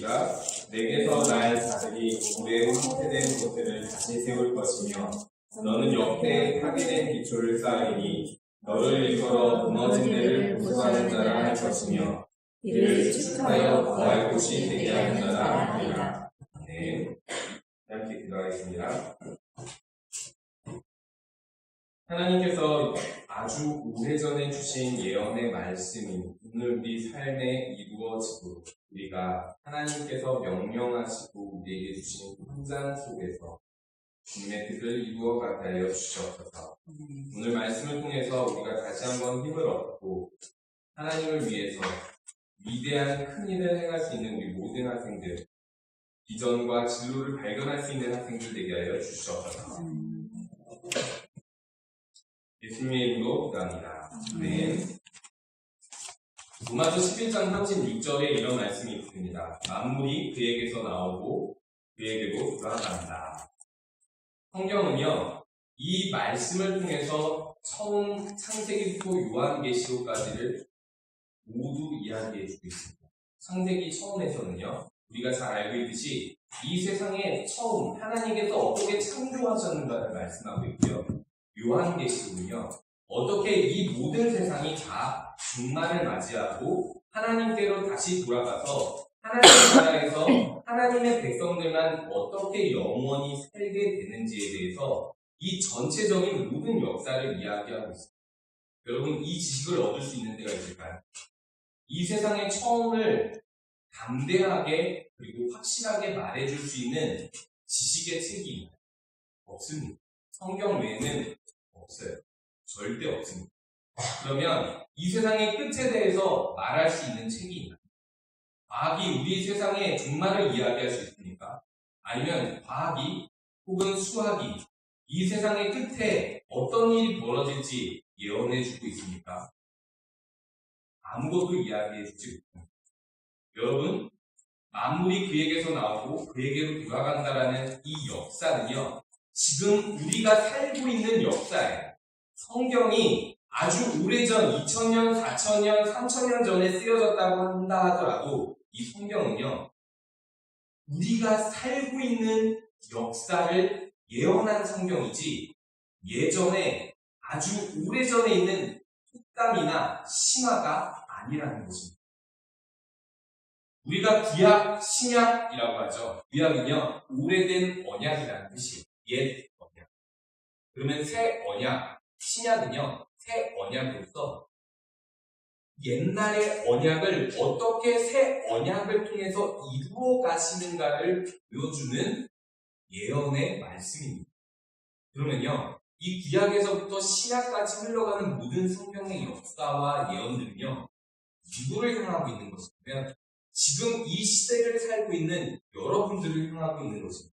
이르시기가 내게서 날 자들이 오래 황폐된 곳들을 다시 세울 것이며 너는 옆에 파괴된 기초를 쌓으니 너를 일컬어 무너진 데를 보수하는 자라 할 것이며 이를 축하여 거할 곳이 되게 하는 자라 하리라. 네, 함께 기도하겠습니다. 하나님께서 아주 오래전에 주신 예언의 말씀이 오늘 우리 삶에 이루어지고 우리가 하나님께서 명령하시고 우리에게 주신 현장 속에서 주님의 뜻을 이루어가게 하여 주시옵소서. 오늘 말씀을 통해서 우리가 다시 한번 힘을 얻고 하나님을 위해서 위대한 큰 일을 행할 수 있는 우리 모든 학생들 비전과 진로를 발견할 수 있는 학생들 되게 하여 주시옵소서. 예수님의 이름으로 기도합니다. 네. 로마서 11장 36절에 이런 말씀이 있습니다. 만물이 그에게서 나오고 그에게로 돌아간다. 성경은요, 이 말씀을 통해서 처음 창세기부터 요한계시록까지를 모두 이야기해 주고 있습니다. 창세기 처음에서는요, 우리가 잘 알고 있듯이 이 세상에 처음 하나님께서 어떻게 창조하셨는가를 말씀하고 있고요. 요한계시록은요, 어떻게 이 모든 세상이 다 중만을 맞이하고 하나님께로 다시 돌아가서 하나님 나라에서 하나님의 백성들만 어떻게 영원히 살게 되는지에 대해서 이 전체적인 모든 역사를 이야기하고 있습니다. 여러분, 이 지식을 얻을 수 있는 데가 있을까요? 이 세상의 처음을 담대하게 그리고 확실하게 말해줄 수 있는 지식의 책이 없습니다. 성경 외에는 없어요. 절대 없습니다. 그러면 이 세상의 끝에 대해서 말할 수 있는 책이 있나요? 과학이 우리 세상의 종말을 이야기할 수 있습니까? 아니면 과학이 혹은 수학이 이 세상의 끝에 어떤 일이 벌어질지 예언해주고 있습니까? 아무것도 이야기해주지 못합니다. 여러분, 만물이 그에게서 나오고 그에게로 돌아간다라는 이 역사는요, 지금 우리가 살고 있는 역사예요. 성경이 아주 오래전 2000년, 4000년, 3000년 전에 쓰여졌다고 한다 하더라도 이 성경은요, 우리가 살고 있는 역사를 예언한 성경이지 예전에 아주 오래전에 있는 속담이나 신화가 아니라는 것입니다. 우리가 구약, 신약이라고 하죠. 구약은요, 오래된 언약이라는 뜻이에요. 옛 언약. 그러면 새 언약, 신약은요, 새 언약으로서 옛날의 언약을 어떻게 새 언약을 통해서 이루어 가시는가를 보여주는 예언의 말씀입니다. 그러면요, 이 구약에서부터 신약까지 흘러가는 모든 성경의 역사와 예언들은요, 누구를 향하고 있는 것이냐면, 지금 이 시대를 살고 있는 여러분들을 향하고 있는 것입니다.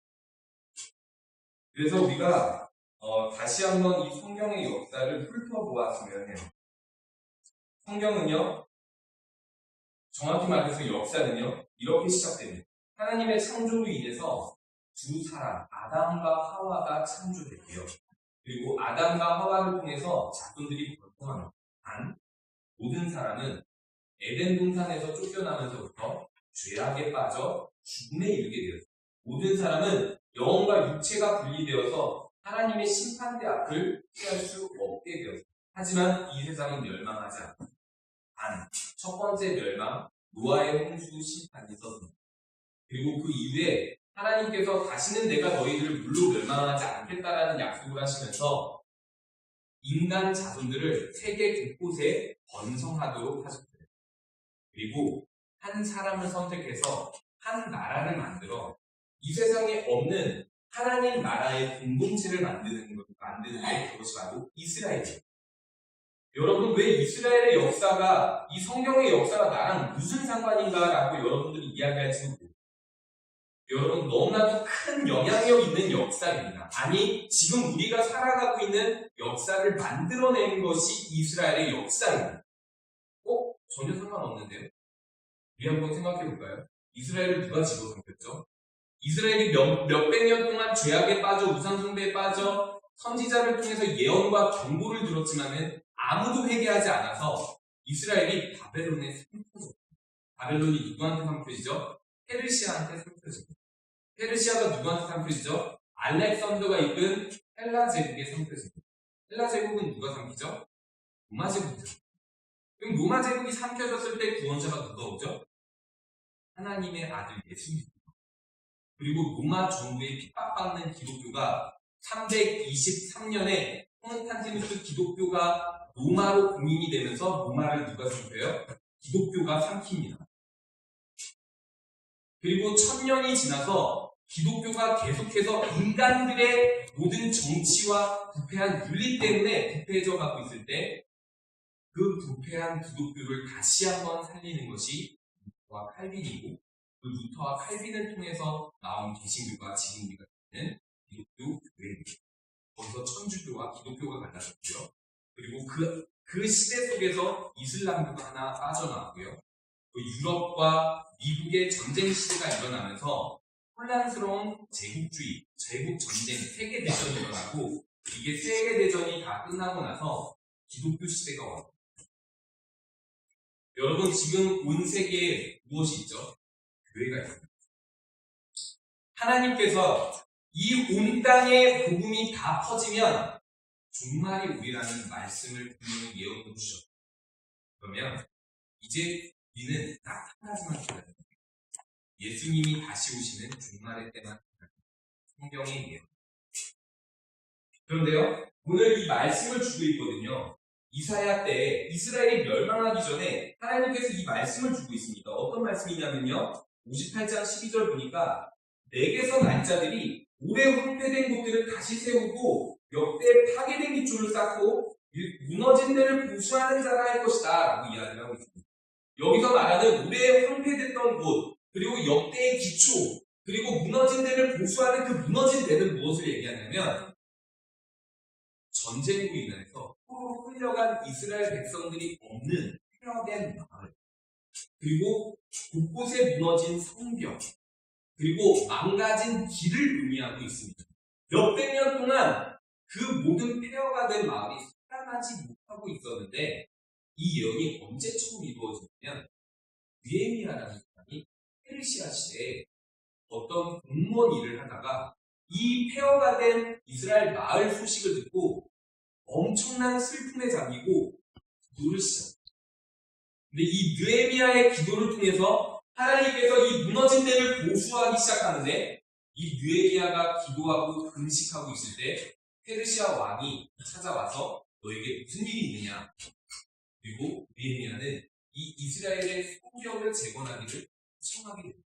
그래서 우리가 어, 다시 한번 이 성경의 역사를 훑어보았으면 해요. 성경은요, 정확히 말해서 역사는요, 이렇게 시작됩니다. 하나님의 창조로 인해서 두 사람, 아담과 하와가 창조됐고요. 그리고 아담과 하와를 통해서 자손들이 번성합니다. 단, 모든 사람은 에덴 동산에서 쫓겨나면서부터 죄악에 빠져 죽음에 이르게 되었습니다. 모든 사람은 영혼과 육체가 분리되어서 하나님의 심판대 앞을 피할 수 없게 되었습니다. 하지만 이 세상은 멸망하지 않고 단, 첫 번째 멸망, 노아의 홍수 심판이 있었습니다. 그리고 그 이후에 하나님께서 다시는 내가 너희들을 물로 멸망하지 않겠다라는 약속을 하시면서 인간 자손들을 세계 곳곳에 번성하도록 하셨어요. 그리고 한 사람을 선택해서 한 나라를 만들어 이 세상에 없는 하나님 나라의 공동체를 만드는 것, 만드는 게 그것이 바로 이스라엘이에요. 여러분 왜 이스라엘의 역사가 이 성경의 역사가 나랑 무슨 상관인가라고 여러분들이 이야기할지 모르겠어요. 여러분 너무나도 큰 영향력 있는 역사입니다. 아니 지금 우리가 살아가고 있는 역사를 만들어낸 것이 이스라엘의 역사입니다. 어? 전혀 상관없는데요. 우리 한번 생각해 볼까요? 이스라엘을 누가 집어삼켰죠? 이스라엘이 몇, 몇백 년 동안 죄악에 빠져 우상숭배에 빠져 선지자를 통해서 예언과 경고를 들었지만은 아무도 회개하지 않아서 이스라엘이 바벨론에 삼켜졌습니다. 바벨론이 누구한테 삼켜지죠? 페르시아한테 삼켜집니다. 페르시아가 누구한테 삼켜지죠? 알렉산더가 이끈 헬라 제국에 삼켜집니다. 헬라 제국은 누가 삼키죠? 로마 제국이죠. 그럼 로마 제국이 삼켜졌을 때 구원자가 누가 오죠? 하나님의 아들 예수님. 그리고 로마 정부에 핍박받는 기독교가 323년에 콘스탄티누스 기독교가 로마로 공인이 되면서 로마를 누가 삼켜요? 기독교가 삼킵니다. 그리고 천년이 지나서 기독교가 계속해서 인간들의 모든 정치와 부패한 윤리 때문에 부패해져 가고 있을 때 그 부패한 기독교를 다시 한번 살리는 것이 루터와 칼빈이고 그 루터와 칼빈을 통해서 나온 개신교가 지금 우리가 있는 기독교 교회입니다. 거기서 천주교와 기독교가 갈라졌고요. 그리고 그, 그 시대 속에서 이슬람교가 하나 빠져나왔고요. 또 유럽과 미국의 전쟁 시대가 일어나면서 혼란스러운 제국주의, 제국 전쟁, 세계 대전이 일어나고 이게 세계 대전이 다 끝나고 나서 기독교 시대가 왔습니다. 여러분 지금 온 세계에 무엇이 있죠? 교회가 있습니다. 하나님께서 이 온 땅에 복음이 다 퍼지면 종말이 우리라는 말씀을 분명히 예언해 주셨죠. 그러면 이제 우리는 딱 한 가지만 기다려야 돼요. 예수님이 다시 오시는 종말의 때만 성경의 예언. 그런데요, 오늘 이 말씀을 주고 있거든요. 이사야 때 이스라엘이 멸망하기 전에 하나님께서 이 말씀을 주고 있습니다. 어떤 말씀이냐면요. 58장 12절 보니까 내게서 난 자들이 오래 황폐된 곳들을 다시 세우고 역대 파괴된 기초를 쌓고 무너진 데를 보수하는 자가 할 것이다 라고 이야기를 하고 있습니다. 여기서 말하는 오래 황폐됐던 곳 그리고 역대의 기초 그리고 무너진 데를 보수하는 그 무너진 데는 무엇을 얘기하냐면 전쟁으로 인해서 포로로 끌려간 이스라엘 백성들이 없는 폐허된 마을 그리고 곳곳에 무너진 성벽 그리고 망가진 길을 의미하고 있습니다. 몇백 년 동안 그 모든 폐허가 된 마을이 살아나지 못하고 있었는데 이 예언이 언제 처음 이루어지냐면 느헤미야라는 사람이 페르시아 시대에 어떤 공무원 일을 하다가 이 폐허가 된 이스라엘 마을 소식을 듣고 엄청난 슬픔에 잠기고 기도를 시작합니다. 근데 이 느헤미야의 기도를 통해서 하나님께서 이 무너진 데를 보수하기 시작하는데 이 느헤미야가 기도하고 금식하고 있을 때 페르시아 왕이 찾아와서 너에게 무슨 일이 있느냐 그리고 느헤미야는 이 이스라엘의 성벽을 재건하기를 청하게 됩니다.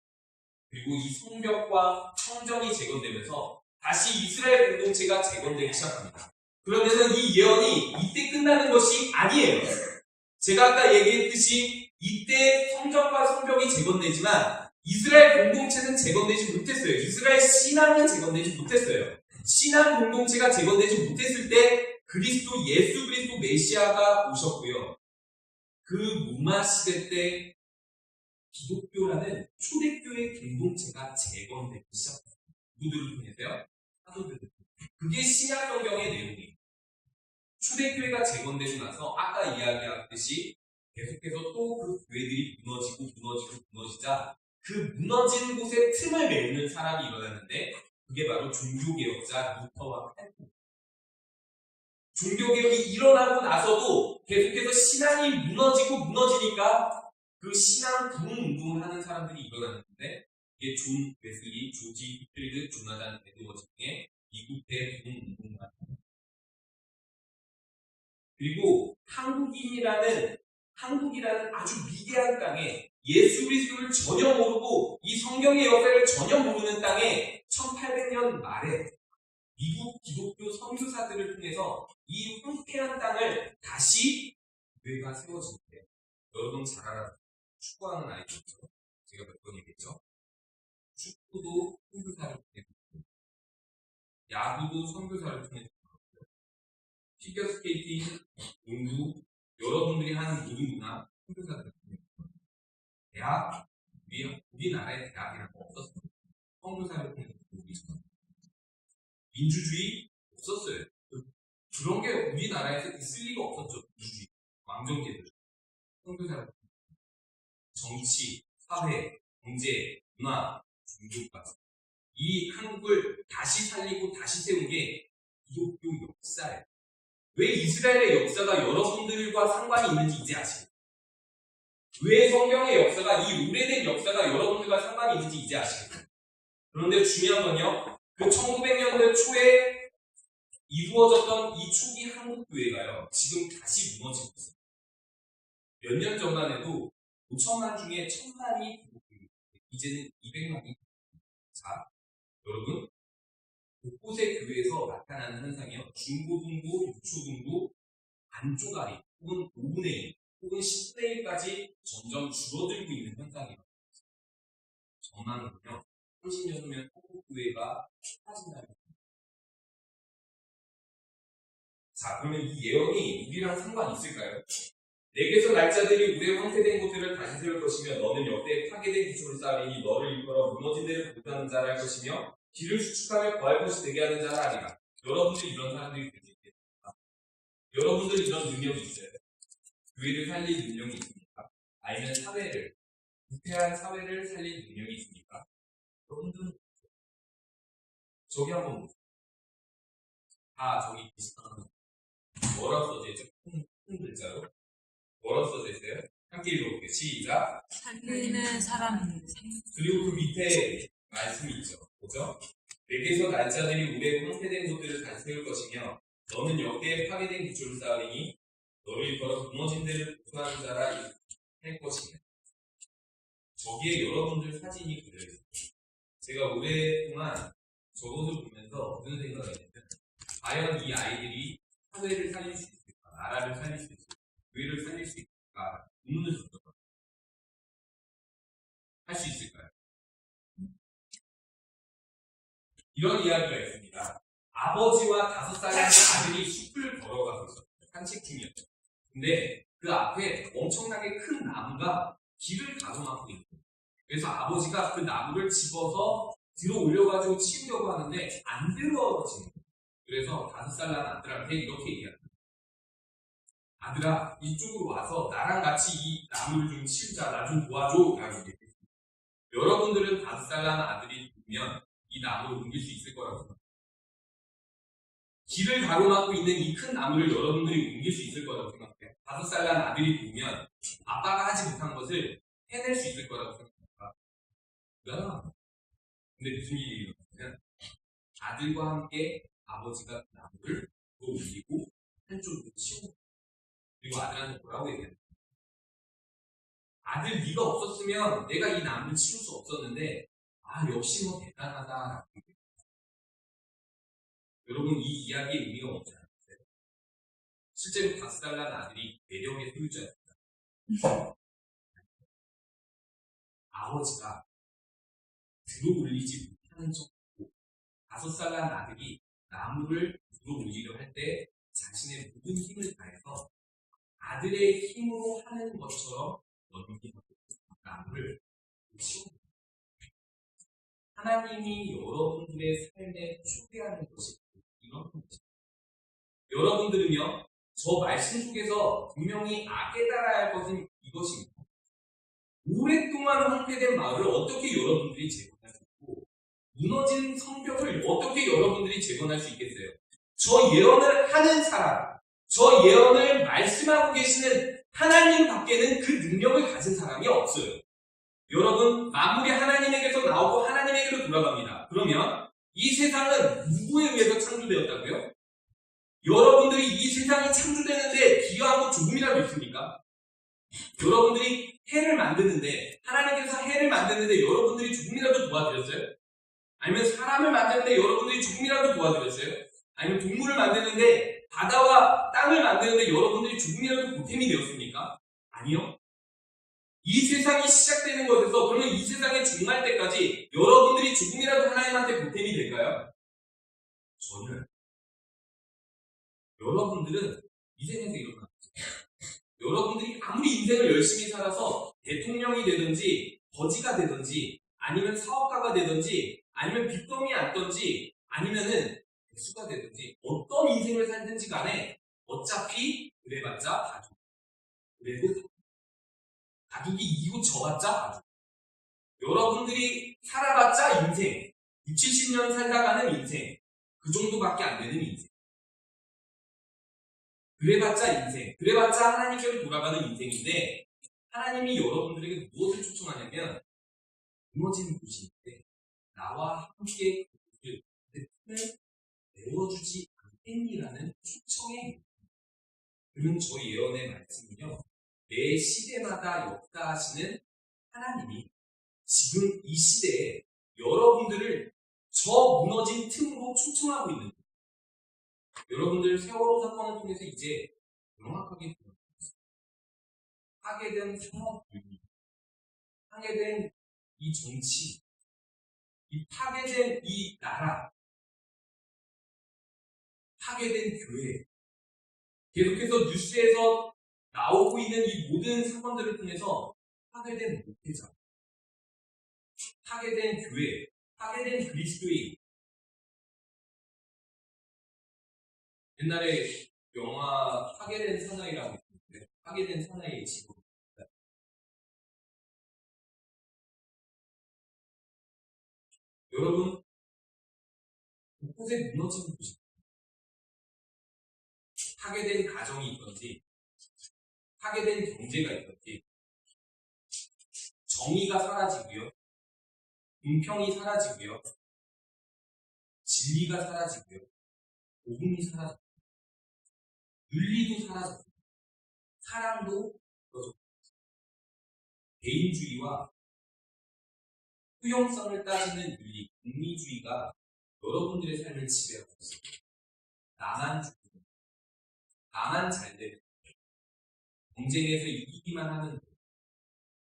그리고 이 성벽과 성전이 재건되면서 다시 이스라엘 공동체가 재건되기 시작합니다. 그러면서 이 예언이 이때 끝나는 것이 아니에요. 제가 아까 얘기했듯이 이때 성전과 성벽이 재건되지만 이스라엘 공동체는 재건되지 못했어요. 이스라엘 신앙은 재건되지 못했어요. 신앙 공동체가 재건되지 못했을 때 그리스도 예수 그리스도 메시아가 오셨고요. 그 로마 시대 때 기독교라는 초대교회 공동체가 재건되기 시작합니다. 누구들을 통해서요? 사도들. 그게 신약 성경의 내용이에요. 초대교회가 재건되고 나서 아까 이야기했듯이 계속해서 또 그 교회들이 무너지고 무너지고 무너지자 그 무너진 곳에 틈을 메우는 사람이 일어났는데 그게 바로 종교개혁자 루터와 칼빈. 종교개혁이 일어나고 나서도 계속해서 신앙이 무너지고 무너지니까 그 신앙 부흥 운동을 하는 사람들이 일어났는데 이게 존 웨슬리, 조지 히필드, 조나단 에드워즈 등의 미국의 부흥 운동가 그리고 한국인이라는 한국이라는 아주 위대한 땅에 예수 그리스도를 전혀 모르고 이 성경의 역사를 전혀 모르는 땅에 1800년 말에 미국 기독교 선교사들을 통해서 이 황폐한 땅을 다시 교회가 세워지는데 여러분 잘 알아 축구하는 아이들 있죠? 제가 몇 번 얘기했죠? 축구도 선교사를 통해서 야구도 선교사를 통해서 피겨스케이팅, 농구, 여러분들이 하는 모든 문화 선교사들 대학, 우리, 우리나라의 대학이라는 거 없었어요. 선교사를 통해서 보고 있었어요. 민주주의 없었어요. 그런 게 우리나라에서 있을 리가 없었죠. 민주주의, 왕정제도, 선교사를 통해서. 정치, 사회, 경제, 문화, 종교까지 이 한국을 다시 살리고 다시 세운 게 기독교 역사예요. 왜 이스라엘의 역사가 여러분들과 상관이 있는지 이제 아시겠어요? 왜 성경의 역사가 이 오래된 역사가 여러분들과 상관이 있는지 이제 아시겠어요? 그런데 중요한 건요. 그 1900년대 초에 이루어졌던 이 초기 한국 교회가요. 지금 다시 무너지고 있어요. 몇 년 전만 해도 5천만 중에 1000만이 기독교입니다. 이제는 200만이 자, 여러분 곳곳의 교회에서 나타나는 현상이요. 중고등부, 유초등부, 반쪽아리, 혹은 5분의 1, 혹은 10대 1까지 점점 줄어들고 있는 현상이에요. 전망은요. 30년 후면 한국교회가 쏟아진다는 거예요. 자, 그러면 이 예언이 우리랑 상관이 있을까요? 내게서 날짜들이 우리의 황폐된 곳들을 다시 세울 것이며 너는 역대 파괴된 기초를 쌓으리니 너를 일컬어 무너진 데를 자라 할 것이며 길을 수축하며 거할 것이 되게 하는 자라 하리라. 여러분들 이런 사람들이 되겠습니까? 여러분들 이런 능력이 있어요. 교회를 살릴 능력이 있습니까? 아니면 사회를, 부패한 사회를 살릴 능력이 있습니까? 여러분들은 저기 한번 보세요. 다 저기 비슷한 뭐라고 써져 있죠? 큰, 큰 글자로? 뭐라고 써져 있어요? 함께 읽어볼게요. 시작. 살리는 사람 그리고 그 밑에 말씀이 있죠. 뭐죠? 내게서 날짜들이 오래 황폐된 곳들을 다시 세울 것이며 너는 역대에 파괴된 기초를 쌓으리니 너를 걸어 무너진 데를 구하는 자라 할 것이며 저기에 여러분들 사진이 그려있어요. 제가 오랫동안 저것을 보면서 무슨 생각이 했냐면 과연 이 아이들이 사회를 살릴 수 있을까? 나라를 살릴 수 있을까? 교회를 살릴 수 있을까? 의문을 줬거든요. 할 수 있을까요? 이런 이야기가 있습니다. 아버지와 다섯 살의 아들이 숲을 걸어가고 있었어요. 산책 중이었죠. 근데 그 앞에 엄청나게 큰 나무가 길을 가로막고 있어요. 그래서 아버지가 그 나무를 집어서 들어 올려가지고 치우려고 하는데 안 거예요. 그래서 다섯 살 난 아들한테 이렇게 얘기합니다. 아들아, 이쪽으로 와서 나랑 같이 이 나무를 좀 치우자, 나 좀 도와줘. 라고 얘기했습니다. 여러분들은 다섯 살 난 아들이 보면 이 나무를 옮길 수 있을 거라고 생각합니다. 길을 가로막고 있는 이 큰 나무를 여러분들이 옮길 수 있을 거라고 생각해요. 다섯 살 난 아들이 보면 아빠가 하지 못한 것을 해낼 수 있을 거라고 생각합니다. 야. 근데 무슨 일이 일어나냐면 아들과 함께 아버지가 그 나무를 또 옮기고 한쪽으로 치우고 그리고 아들한테 뭐라고 얘기하냐 아들 네가 없었으면 내가 이 나무를 치울 수 없었는데 아 역시 너 대단하다 여러분 이 이야기의 의미가 뭔지 아세요? 실제로 다섯 살난 아들이 매력의 소유자였다 아버지가 들어 올리지 못하는 척하고 다섯 살 난 아들이 나무를 들어 올리려 할 때 자신의 모든 힘을 다해서 아들의 힘으로 하는 것처럼 넘기고 나무를 거예요. 하나님이 여러분들의 삶에 초대하는 것이 이런 것입니다. 여러분들은요, 저 말씀 속에서 분명히 악에 따라야 할 것은 이것입니다. 오랫동안 황폐된 마을을 어떻게 여러분들이 재건할 수 있고, 무너진 성벽을 어떻게 여러분들이 재건할 수 있겠어요? 저 예언을 하는 사람, 저 예언을 말씀하고 계시는 하나님 밖에는 그 능력을 가진 사람이 없어요. 여러분, 만물이 하나님에게서 나오고 하나님 돌아갑니다. 그러면 이 세상은 누구에 의해서 창조되었다고요? 여러분들이 이 세상이 창조되는데 기여한 것 조금이라도 있습니까? 여러분들이 해를 만드는데 하나님께서 해를 만드는데 여러분들이 조금이라도 도와드렸어요? 아니면 사람을 만드는데 여러분들이 조금이라도 도와드렸어요? 아니면 동물을 만드는데 바다와 땅을 만드는데 여러분들이 조금이라도 보탬이 되었습니까? 아니요. 이 세상이 시작되는 것에서 그러면 이 세상이 종말 때까지 여러분들이 조금이라도 하나님한테 보탬이 될까요? 전혀. 여러분들은 인생에서 일어나는 여러분들이 아무리 인생을 열심히 살아서 대통령이 되든지 거지가 되든지 아니면 사업가가 되든지 아니면 빚더미 앉든지 아니면은 백수가 되든지 어떤 인생을 살든지 간에 어차피 그래봤자 가족 그래도 가족이 이기고 져봤자 가족 여러분들이 살아봤자 인생, 6, 70년 살다가는 인생, 그 정도밖에 안 되는 인생. 그래봤자 인생, 그래봤자 하나님께로 돌아가는 인생인데, 하나님이 여러분들에게 무엇을 초청하냐면, 무너진 곳인데, 나와 함께 그를 내 틈을 내어주지 않겠니라는 초청에 그는 저희 예언의 말씀은요, 매 시대마다 역사하시는 하나님이 지금 이 시대에 여러분들을 저 무너진 틈으로 초청하고 있는 거예요. 여러분들 세월호 사건을 통해서 이제 명확하게 드러났어요. 파괴된 산업 분위, 파괴된 이 정치, 이 파괴된 이 나라, 파괴된 교회, 계속해서 뉴스에서 나오고 있는 이 모든 사건들을 통해서 파괴된 목회자, 파괴된 교회, 파괴된 그리스도인. 옛날에 영화 파괴된 사나이라고 있는데 파괴된 사나이의 지구. 여러분, 곳곳에 무너지는 곳이 파괴된 가정이 있던지, 파괴된 경제가 있던지, 정의가 사라지고요, 공평이 사라지고요, 진리가 사라지고요, 복음이 사라지고, 윤리도 사라졌고, 사랑도 떨어졌고, 개인주의와 수용성을 따지는 윤리, 국리주의가 여러분들의 삶을 지배하고 있습니다. 나만 죽고, 나만 잘 되는, 경쟁에서 이기기만 하는,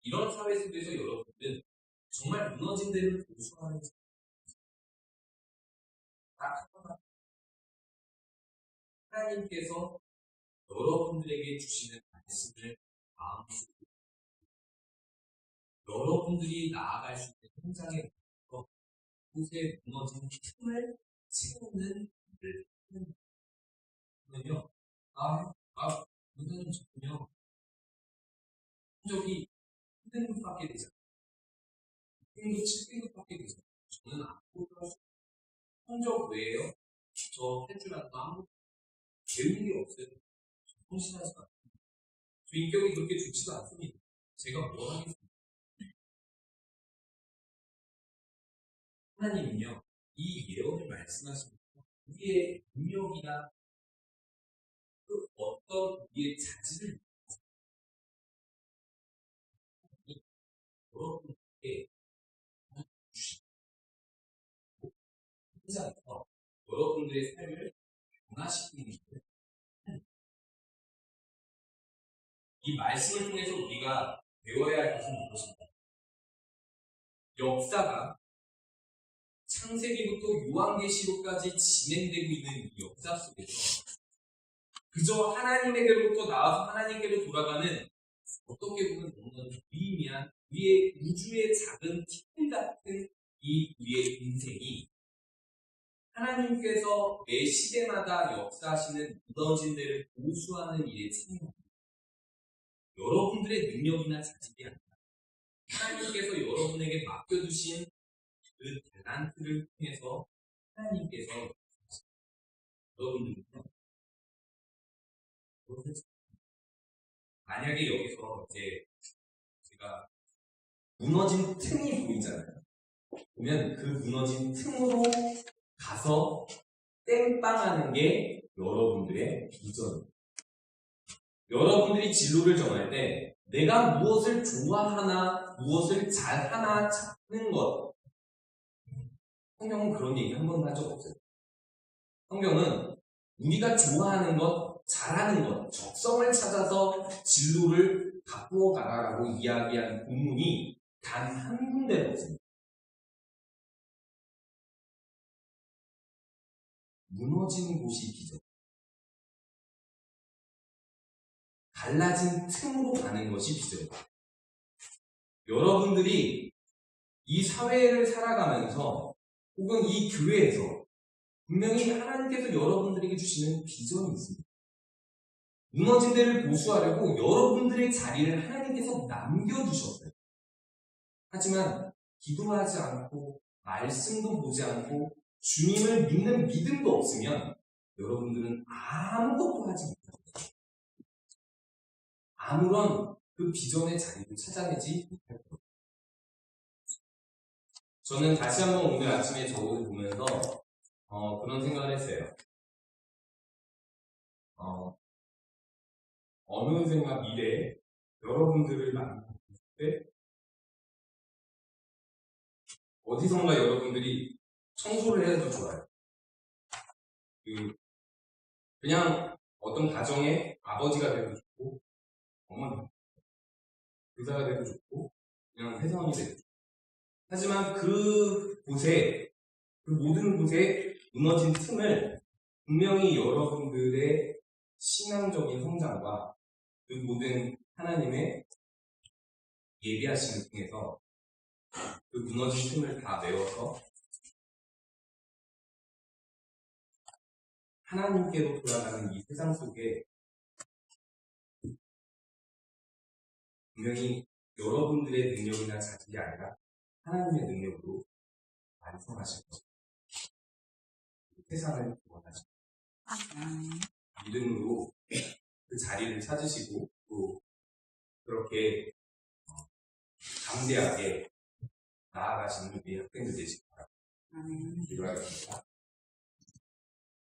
이런 사회 속에서 여러분들은 정말 무너진 데를 보수하는 딱 하나. 하나님께서 여러분들에게 주시는 말씀을 마음속에 여러분들이 나아갈 수 있는 현장에 곳에 무너진 틈을 채우는 일을 하는 거예요. 아, 아, 무슨 저는요. 성적이 1등급 받게 되잖아요. 6등급, 7등급 받게 되잖아요. 저는 할수 성적 외에요. 저거 아무것도 배운 게 없어요. 저 성실하지 않아요. 저 인격이 그렇게 좋지도 않습니다. 제가 뭘 하겠습니까? 하나님은요, 이 예언을 말씀하시면서 우리의 능력이나 그 어떤 우리의 자질을 여러분 현장에서 여러분들의 삶을 변화시키는 거예요. 이 말씀을 통해서 우리가 배워야 할 것은 무엇인가? 역사가 창세기부터 요한계시록까지 진행되고 있는 이 역사 속에서 그저 하나님에게로부터 나와서 하나님께로 돌아가는 어떻게 보면 너무나 무의미한 우리의 우주의 작은 티끌 같은 이 우리의 인생이 하나님께서 매 시대마다 역사하시는 무너진 데를 보수하는 일에 참여합니다. 여러분들의 능력이나 자질이 아니라 하나님께서 여러분에게 맡겨두신 그 달란트를 통해서 하나님께서 여러분들은요 만약에 여기서 이제 제가 무너진 틈이 보이잖아요. 보면 그 무너진 틈으로 가서 땜빵하는 게 여러분들의 비전입니다. 여러분들이 진로를 정할 때 내가 무엇을 좋아하나 무엇을 잘하나 찾는 것 성경은 그런 얘기 한 번도 한 적 없어요. 성경은 우리가 좋아하는 것, 잘하는 것, 적성을 찾아서 진로를 바꾸어 가라라고 이야기한 본문이 단 한 군데도 없습니다. 무너진 곳이 기적. 갈라진 틈으로 가는 것이 비전. 여러분들이 이 사회를 살아가면서 혹은 이 교회에서 분명히 하나님께서 여러분들에게 주시는 비전이 있습니다. 무너진 데를 보수하려고 여러분들의 자리를 하나님께서 남겨두셨어요. 하지만 기도하지 않고 말씀도 보지 않고 주님을 믿는 믿음도 없으면 여러분들은 아무것도 하지 못합니다. 아무런 그 비전의 자리를 찾아내지 못할 겁니다. 저는 다시 한번 오늘 아침에 저거를 보면서 어, 그런 생각을 했어요. 어, 어느 생각 미래에 여러분들을 만날 때 어디선가 여러분들이 청소를 해도 좋아요. 그 그냥 어떤 가정의 아버지가 되도 좋고 어머니 의사가 되도 좋고 그냥 회사원이 되도 좋고 하지만 그 곳에 그 모든 곳에 무너진 틈을 분명히 여러분들의 신앙적인 성장과 그 모든 하나님의 예비하심을 통해서 그 무너진 틈을 다 메워서 하나님께로 돌아가는 이 세상 속에 분명히 여러분들의 능력이나 자질이 아니라 하나님의 능력으로 완성하실 것입니다. 세상을 구원하실 믿음으로 그 자리를 찾으시고 또 그렇게 어, 담대하게 나아가시는 우리 학생들 되시기 바랍니다. 기도하겠습니다.